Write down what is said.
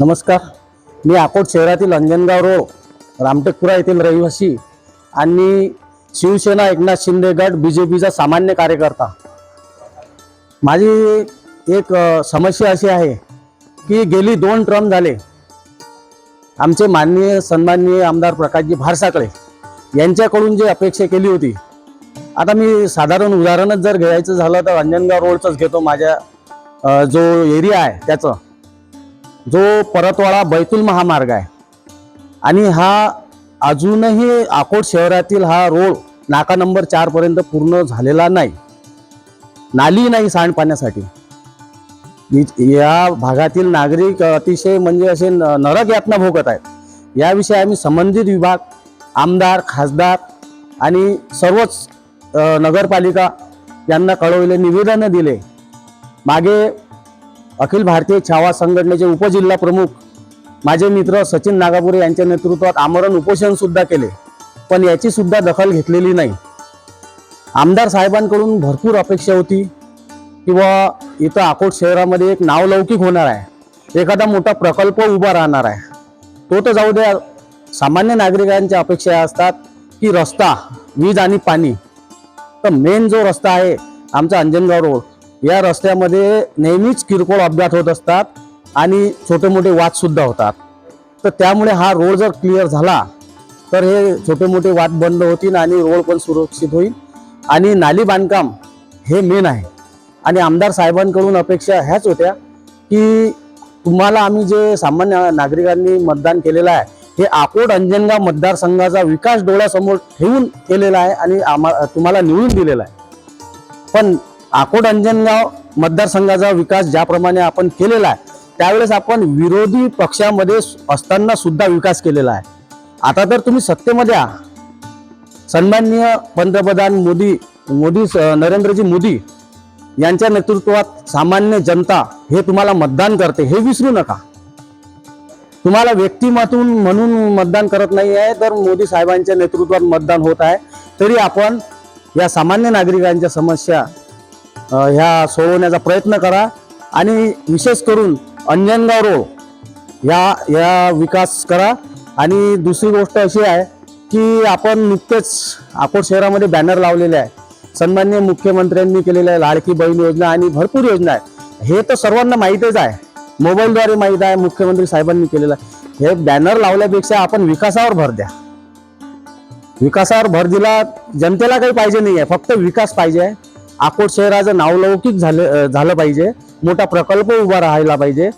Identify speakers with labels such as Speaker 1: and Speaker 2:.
Speaker 1: नमस्कार. मी अकोट शहरातील अंजनगाव रोड रामटेकपुरा येथील रहिवासी आणि शिवसेना एकनाथ शिंदे गट बी जे पीचा सामान्य कार्यकर्ता. माझी एक समस्या अशी आहे की गेली दोन ट्रम झाले. आमचे माननीय सन्माननीय आमदार प्रकाशजी भारसाकळे यांच्याकडून जी अपेक्षा केली होती. आता मी साधारण उदाहरणच जर घ्यायचं झालं तर अंजनगाव रोडचंच घेतो. माझ्या जो एरिया आहे त्याचं. जो परतवाडा बैतूल महामार्ग आहे. आणि हा अजूनही अकोट शहरातील हा रोड नाका नंबर चारपर्यंत पूर्ण झालेला नाही. नाली नाही सांडपाण्यासाठी इ- या भागातील नागरिक अतिशय म्हणजे असे न- नरक यातना भोगत आहेत. याविषयी आम्ही संबंधित विभाग आमदार खासदार आणि सर्वच नगरपालिका यांना कळवले निवेदनं दिले. मागे अखिल भारतीय छावा संघटनेचे उपजिल्हा प्रमुख माझे मित्र सचिन नागापुरे यांच्या नेतृत्वात आमरण उपोषण सुद्धा केले पण याची सुद्धा दखल घेतलेली नाही. आमदार साहेबांकडून भरपूर अपेक्षा होती किंवा इथं अकोट शहरामध्ये एक नावलौकिक होणार आहे. एखादा मोठा प्रकल्प उभा राहणार आहे. तो तर जाऊ द्या सामान्य नागरिकांच्या अपेक्षा असतात की रस्ता वीज आणि पाणी. तर मेन जो रस्ता आहे आमचा अंजनगाव रोड. या रस्त्यामध्ये नेहमीच किरकोळ अपघात होत असतात आणि छोटे मोठे वादसुद्धा होतात. तर त्यामुळे हा रोड जर क्लिअर झाला तर हे छोटे मोठे वाद बंद होतील आणि रोड पण सुरक्षित होईल. आणि नाली बांधकाम हे मेन आहे. आणि आमदार साहेबांकडून अपेक्षा ह्याच होत्या की तुम्हाला आम्ही जे सामान्य नागरिकांनी मतदान केलेलं आहे हे आकोट अंजनगाव मतदारसंघाचा विकास डोळ्यासमोर ठेवून केलेला आहे आणि आम्हा तुम्हाला निवडून दिलेला आहे. पण आकोट अंजनगाव मतदारसंघाचा विकास ज्याप्रमाणे आपण केलेला आहे त्यावेळेस आपण विरोधी पक्षामध्ये असताना सुद्धा विकास केलेला आहे. आता तर तुम्ही सत्तेमध्ये आहात. सन्माननीय पंतप्रधान मोदी मोदी नरेंद्रजी मोदी यांच्या नेतृत्वात सामान्य जनता हे तुम्हाला मतदान करते हे विसरू नका. तुम्हाला व्यक्तिमत्वून म्हणून मतदान करत नाही आहे तर मोदी साहेबांच्या नेतृत्वात मतदान होत आहे. तरी आपण या सामान्य नागरिकांच्या समस्या ह्या सोडवण्याचा प्रयत्न करा आणि विशेष करून अंजनगाव रोड या या विकास करा. आणि दुसरी गोष्ट अशी आहे की आपण नुकतेच अकोट शहरामध्ये बॅनर लावलेले आहे. सन्मान्य मुख्यमंत्र्यांनी केलेल्या आहे लाडकी बहीण योजना आणि भरपूर योजना आहे. हे तर सर्वांना माहीतच आहे. मोबाईलद्वारे माहीत आहे मुख्यमंत्री साहेबांनी केलेलं आहे. हे बॅनर लावल्यापेक्षा आपण विकासावर भर द्या. विकासावर भर दिला जनतेला काही पाहिजे नाही आहे फक्त विकास पाहिजे. आहे अकोट शहराचं नावलौकिक झालं झालं पाहिजे. मोठा प्रकल्प उभा राहायला पाहिजे.